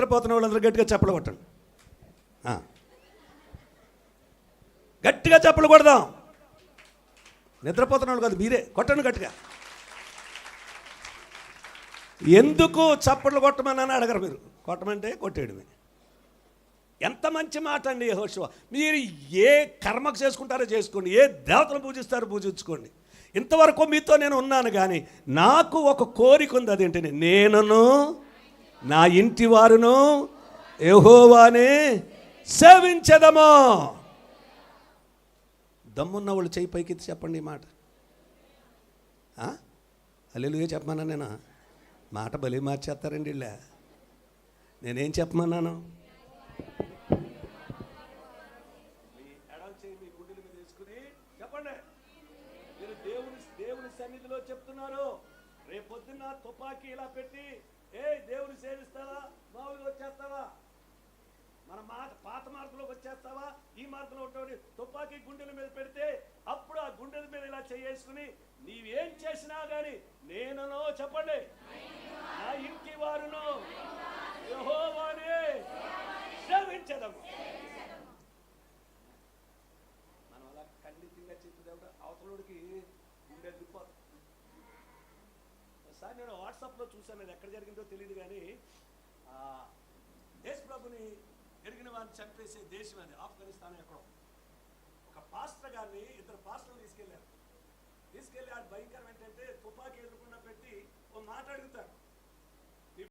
నిద్రపోతున్న వాళ్ళందరూ గట్టిగా చెప్పలు కొట్టండి. గట్టిగా చెప్పలు కొడదాం. నిద్రపోతున్న వాళ్ళు కాదు మీరే. కొట్టండి గట్టిగా. ఎందుకు చప్పట్లు కొట్టమని అడగరు మీరు. కొట్టమంటే కొట్టేయడమే. ఎంత మంచి మాట అండి యెహోషువ. మీరు ఏ కర్మకు చేసుకుంటారో చేసుకోండి. ఏ దేవతను పూజిస్తారో పూజించుకోండి. ఇంతవరకు మీతో నేను ఉన్నాను కానీ నాకు ఒక కోరిక ఉంది. అదేంటి నేనును నా ఇంటి వారును యెహోవానే సేవించదము. దమ్మున్న వాళ్ళు చేయి పైకి చెప్పండి ఈ మాట. అల్లెలుగా చెప్పమన్నా నేను? మాట బలి మార్చేస్తారండి వీళ్ళ. నేనేం చెప్పమన్నాను? మీ మీ చెప్పండి మీరు దేవుని సన్నిధిలో చెప్తున్నారు. రేపొద్దున్న తుపాకీ ఇలా పెట్టి ఏ దేవుని సేవిస్తావా మామూలుగా వచ్చేస్తావా మన మాట పాత మార్గంలోకి వచ్చేస్తావా ఈ మార్గంలో ఉంటావు తుపాకీ గుండెల మీద పెడితే అప్పుడు ఆ గుండెల మీద ఇలా చేసుకుని నీవేం చేసినా గాని నేనునో చెప్పండి. నా ఇంటి వారును యెహోవానే సేవించదము. మనం అలా ఖండితంగా చెప్పేదేవిడ అవతలోడికి గుండె దిప్పోతుంది ఒకసారి నేను వాట్సాప్లో చూశాను అది ఎక్కడ జరిగిందో తెలియదు కానీ ఆ, ఎరిగిన చంపేసే దేశం అది ఆఫ్ఘనిస్తాన్ ఎక్కడో. ఒక పాస్టర్ గారిని ఇద్దరు పాస్టర్లు తీసుకెళ్ళారు తీసుకెళ్ళి ఆ భయంకరం ఏంటంటే తుపాకీ ఎదుర్కొన్న పెట్టి ఓ మాట అడుగుతారు